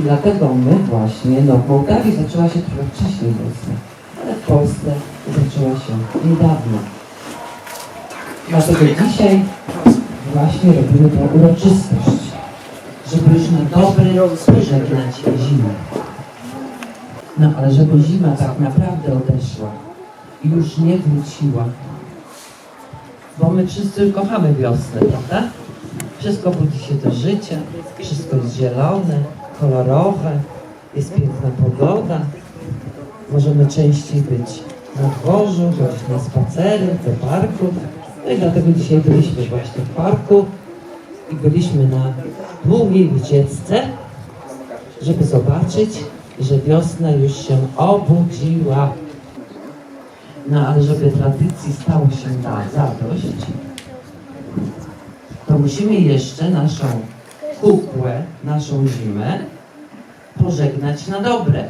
I dlatego my właśnie, no w Mołdawii zaczęła się trochę wcześniej wiosna, ale w Polsce zaczęła się niedawno. Dlatego dzisiaj właśnie robimy tę uroczystość, żeby już na dobre pożegnać zimę. No ale żeby zima tak naprawdę odeszła i już nie wróciła, bo my wszyscy kochamy wiosnę, prawda? Wszystko budzi się do życia, wszystko jest zielone, kolorowe, jest piękna pogoda. Możemy częściej być na dworzu, chodzić na spacery, do parków. No i dlatego dzisiaj byliśmy właśnie w parku i byliśmy na długiej wycieczce, żeby zobaczyć, że wiosna już się obudziła. No ale żeby tradycji stało się zadość, to musimy jeszcze naszą kukłę, naszą zimę pożegnać na dobre.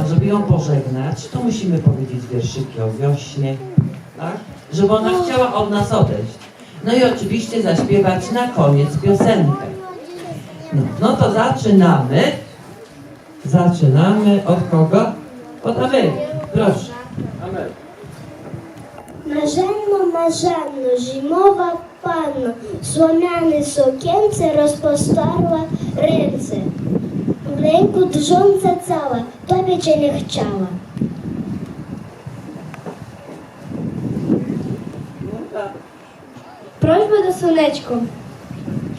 A żeby ją pożegnać, to musimy powiedzieć wierszyki o wiośnie, tak? Żeby ona chciała od nas odejść. No i oczywiście zaśpiewać na koniec piosenkę. No, no to zaczynamy. Zaczynamy od kogo? Od Ameryki. Proszę. Marzanno, marzanno, zimowa panno, słomiane sukience rozpostarła ręce. W ręku drżąca cała, tobie cię nie chciała. Prośba do słoneczko.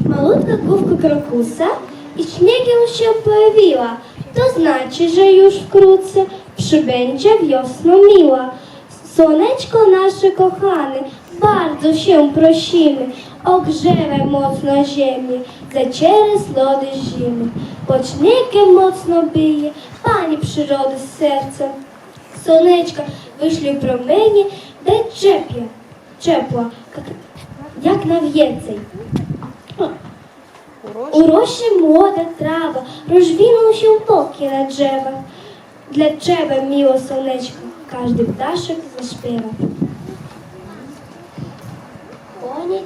Malutka główka krokusa i śniegiem się pojawiła. To znaczy, że już wkrótce przybędzie wiosna miła. Słoneczko nasze kochane, bardzo się prosimy, ogrzewaj mocno ziemię, zacieraj lody zimy. Почники моцно биє, пані природи з серцем. Сонечка вишлі промені, де чеп'я, чепла, як нав'єцей. У рощі молода трава, розвінувши в поки на джева. Для чеба, міло сонечко, кожний пташок зашпила. Коні,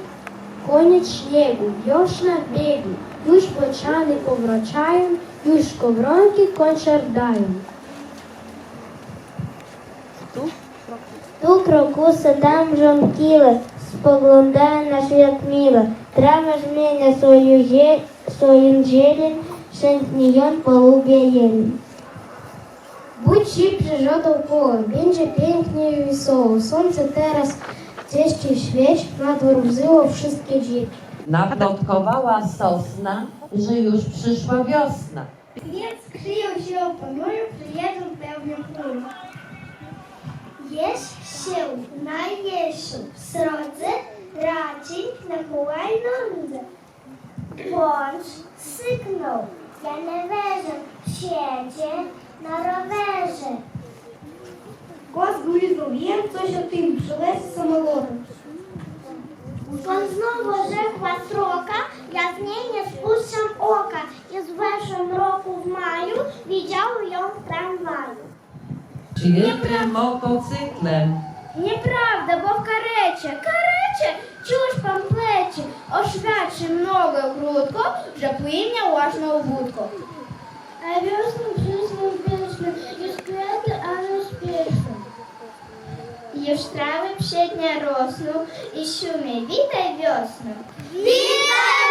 коні чєві, йош на бігу. Юж бочани поврочаєм, юж ковронки кончардаєм. Ту кроку садам жомкіле, споглондає наш як міле, Трава жменя свою же, соїн желін, шантнійон полуб'я єлін. Будь щіп жижо довкола, він же пінкнію вісово, сонце тераз, цещий швеч, надвор взило всі дітки. Naplotkowała sosna, że już przyszła wiosna. Więc kryją się po moju, przyjedzą pełnią chmur. Jest się na Jeszu, w srodze, raci na hulajnodze. Bądź syknął, ja nie wierzę, siedzie na rowerze. Głos gryzł, wiem coś o tym, przywez samolotem. Он знову жихва строка, я з ней не ока. І з першим року в маю віддяв я в трамваю. Чирки мотоциклем. Неправда, бо в карече, карече, чуж пам плечі, ошвячим ноги в грудку, вже плиня уважно в будку. Юштрави пшедня росну, і шуми вітай весну. Вітай!